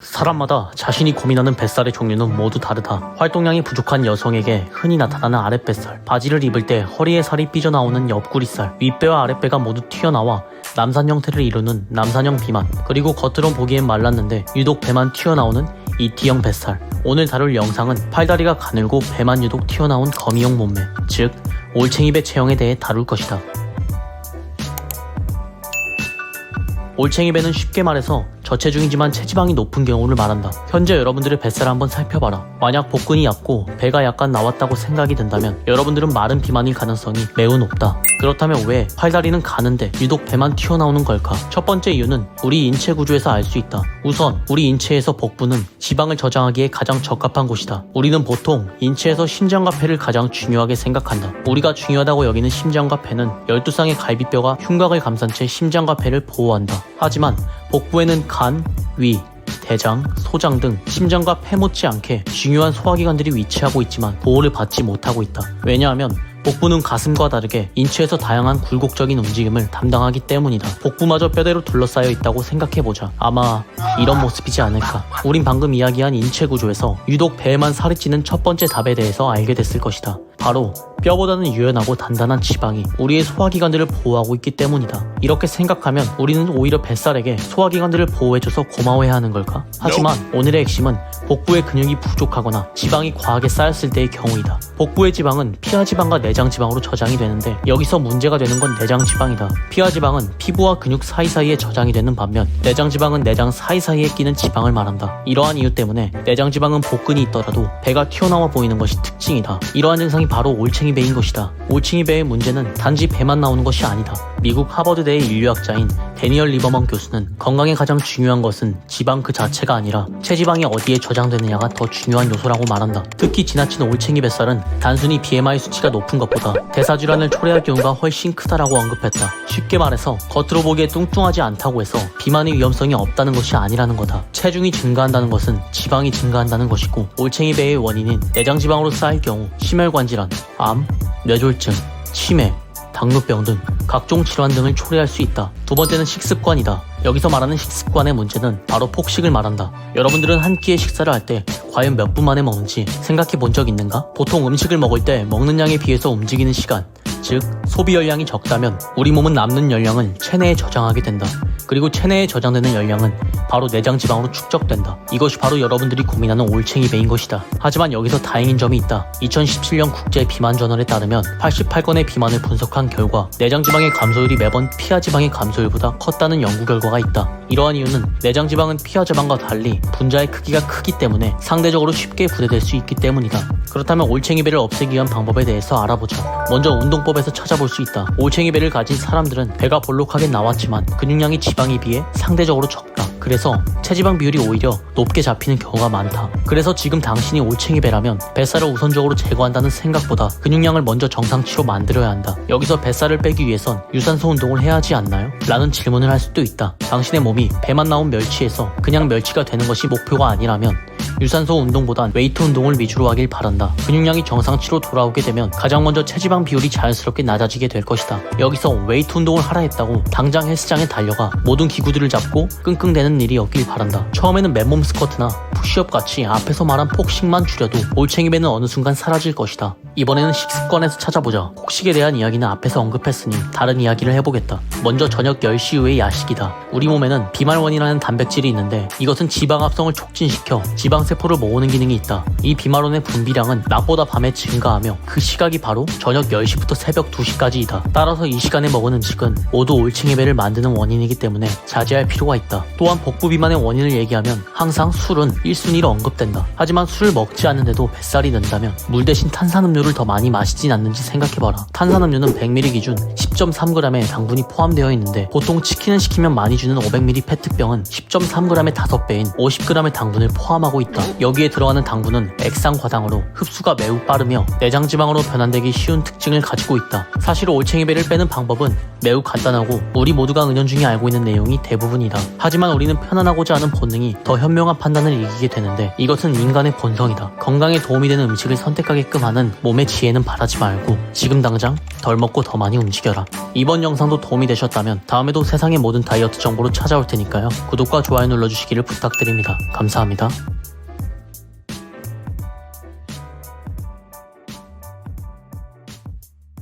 사람마다 자신이 고민하는 뱃살의 종류는 모두 다르다. 활동량이 부족한 여성에게 흔히 나타나는 아랫뱃살, 바지를 입을 때 허리에 살이 삐져나오는 옆구리살, 윗배와 아랫배가 모두 튀어나와 남산 형태를 이루는 남산형 비만, 그리고 겉으론 보기엔 말랐는데 유독 배만 튀어나오는 이티형 뱃살. 오늘 다룰 영상은 팔다리가 가늘고 배만 유독 튀어나온 거미형 몸매, 즉 올챙이 배 체형에 대해 다룰 것이다. 올챙이 배는 쉽게 말해서 저체중이지만 체지방이 높은 경우를 말한다. 현재 여러분들의 뱃살을 한번 살펴봐라. 만약 복근이 얇고 배가 약간 나왔다고 생각이 든다면 여러분들은 마른 비만일 가능성이 매우 높다. 그렇다면 왜 팔다리는 가는데 유독 배만 튀어나오는 걸까? 첫 번째 이유는 우리 인체 구조에서 알 수 있다. 우선 우리 인체에서 복부는 지방을 저장하기에 가장 적합한 곳이다. 우리는 보통 인체에서 심장과 폐를 가장 중요하게 생각한다. 우리가 중요하다고 여기는 심장과 폐는 12쌍의 갈비뼈가 흉곽을 감싼 채 심장과 폐를 보호한다. 하지만 복부에는 간, 위, 대장, 소장 등 심장과 폐 못지않게 중요한 소화기관들이 위치하고 있지만 보호를 받지 못하고 있다. 왜냐하면 복부는 가슴과 다르게 인체에서 다양한 굴곡적인 움직임을 담당하기 때문이다. 복부마저 뼈대로 둘러싸여 있다고 생각해보자. 아마 이런 모습이지 않을까. 우린 방금 이야기한 인체 구조에서 유독 배에만 살이 찌는 첫 번째 답에 대해서 알게 됐을 것이다. 바로 뼈보다는 유연하고 단단한 지방이 우리의 소화기관들을 보호하고 있기 때문이다. 이렇게 생각하면 우리는 오히려 뱃살에게 소화기관들을 보호해줘서 고마워해야 하는 걸까? 하지만 오늘의 핵심은 복부의 근육이 부족하거나 지방이 과하게 쌓였을 때의 경우이다. 복부의 지방은 피하 지방과 내장 지방으로 저장이 되는데 여기서 문제가 되는 건 내장 지방이다. 피하 지방은 피부와 근육 사이사이에 저장이 되는 반면 내장 지방은 내장 사이사이에 끼는 지방을 말한다. 이러한 이유 때문에 내장 지방은 복근이 있더라도 배가 튀어나와 보이는 것이 특징이다. 이러한 증상이 바로 올챙이 배인 것이다. 올챙이 배의 문제는 단지 배만 나오는 것이 아니다. 미국 하버드대의 인류학자인 데니얼 리버먼 교수는 건강에 가장 중요한 것은 지방 그 자체가 아니라 체지방이 어디에 저장되느냐가 더 중요한 요소라고 말한다. 특히 지나친 올챙이 뱃살은 단순히 BMI 수치가 높은 것보다 대사질환을 초래할 경우가 훨씬 크다라고 언급했다. 쉽게 말해서 겉으로 보기에 뚱뚱하지 않다고 해서 비만의 위험성이 없다는 것이 아니라는 거다. 체중이 증가한다는 것은 지방이 증가한다는 것이고 올챙이 배의 원인인 내장 지방으로 쌓일 경우 심혈관 질환, 암, 뇌졸중, 치매, 당뇨병 등 각종 질환 등을 초래할 수 있다. 두 번째는 식습관이다. 여기서 말하는 식습관의 문제는 바로 폭식을 말한다. 여러분들은 한 끼의 식사를 할 때 과연 몇 분 만에 먹는지 생각해 본 적 있는가? 보통 음식을 먹을 때 먹는 양에 비해서 움직이는 시간, 즉 소비 열량이 적다면 우리 몸은 남는 열량을 체내에 저장하게 된다. 그리고 체내에 저장되는 열량은 바로 내장 지방으로 축적된다. 이것이 바로 여러분들이 고민하는 올챙이 배인 것이다. 하지만 여기서 다행인 점이 있다. 2017년 국제 비만 저널에 따르면 88건의 비만을 분석한 결과 내장 지방의 감소율이 매번 피하 지방의 감소율보다 컸다는 연구 결과가 있다. 이러한 이유는 내장 지방은 피하 지방과 달리 분자의 크기가 크기 때문에 상대적으로 쉽게 분해될 수 있기 때문이다. 그렇다면 올챙이 배를 없애기 위한 방법에 대해서 알아보자. 먼저 운동법에 서 찾아볼 수 있다. 올챙이 배를 가진 사람들은 배가 볼록하게 나왔지만 근육량이 지방에 비해 상대적으로 적다. 그래서 체지방 비율이 오히려 높게 잡히는 경우가 많다. 그래서 지금 당신이 올챙이 배라면 뱃살을 우선적으로 제거한다는 생각보다 근육량을 먼저 정상치로 만들어야 한다. 여기서 뱃살을 빼기 위해선 유산소 운동을 해야 하지 않나요? 라는 질문을 할 수도 있다. 당신의 몸이 배만 나온 멸치에서 그냥 멸치가 되는 것이 목표가 아니라면 유산소 운동보단 웨이트 운동을 위주로 하길 바란다. 근육량이 정상치로 돌아오게 되면 가장 먼저 체지방 비율이 자연스럽게 낮아지게 될 것이다. 여기서 웨이트 운동을 하라 했다고 당장 헬스장에 달려가 모든 기구들을 잡고 끙끙대는 일이 없길 바란다. 처음에는 맨몸 스쿼트나 푸시업 같이 앞에서 말한 폭식만 줄여도 올챙이 배는 어느 순간 사라질 것이다. 이번에는 식습관에서 찾아보자. 폭식에 대한 이야기는 앞에서 언급했으니 다른 이야기를 해보겠다. 먼저 저녁 10시 이후의 야식이다. 우리 몸에는 비말원이라는 단백질이 있는데 이것은 지방 합성을 촉진시켜 지방 세포를 모으는 기능이 있다. 이 비말원의 분비량은 낮보다 밤에 증가하며 그 시각이 바로 저녁 10시부터 새벽 2시까지이다. 따라서 이 시간에 먹은 음식은 모두 올챙이 배를 만드는 원인이기 때문에 자제할 필요가 있다. 또한 복부 비만의 원인을 얘기하면 항상 술은 1순위로 언급된다. 하지만 술을 먹지 않는데도 뱃살이 는다면 물 대신 탄산음료를 더 많이 마시진 않는지 생각해봐라. 탄산음료는 100ml 기준 10.3g의 당분이 포함되어 있는데 보통 치킨을 시키면 많이 주는 500ml 페트병은 10.3g의 5배인 50g의 당분을 포함하고 있다. 있다. 여기에 들어가는 당분은 액상과당으로 흡수가 매우 빠르며 내장지방으로 변환되기 쉬운 특징을 가지고 있다. 사실 올챙이 배를 빼는 방법은 매우 간단하고 우리 모두가 은연중에 알고 있는 내용이 대부분이다. 하지만 우리는 편안하고자 하는 본능이 더 현명한 판단을 이기게 되는데 이것은 인간의 본성이다. 건강에 도움이 되는 음식을 선택하게끔 하는 몸의 지혜는 바라지 말고 지금 당장 덜 먹고 더 많이 움직여라. 이번 영상도 도움이 되셨다면 다음에도 세상의 모든 다이어트 정보로 찾아올 테니까요. 구독과 좋아요 눌러주시기를 부탁드립니다. 감사합니다.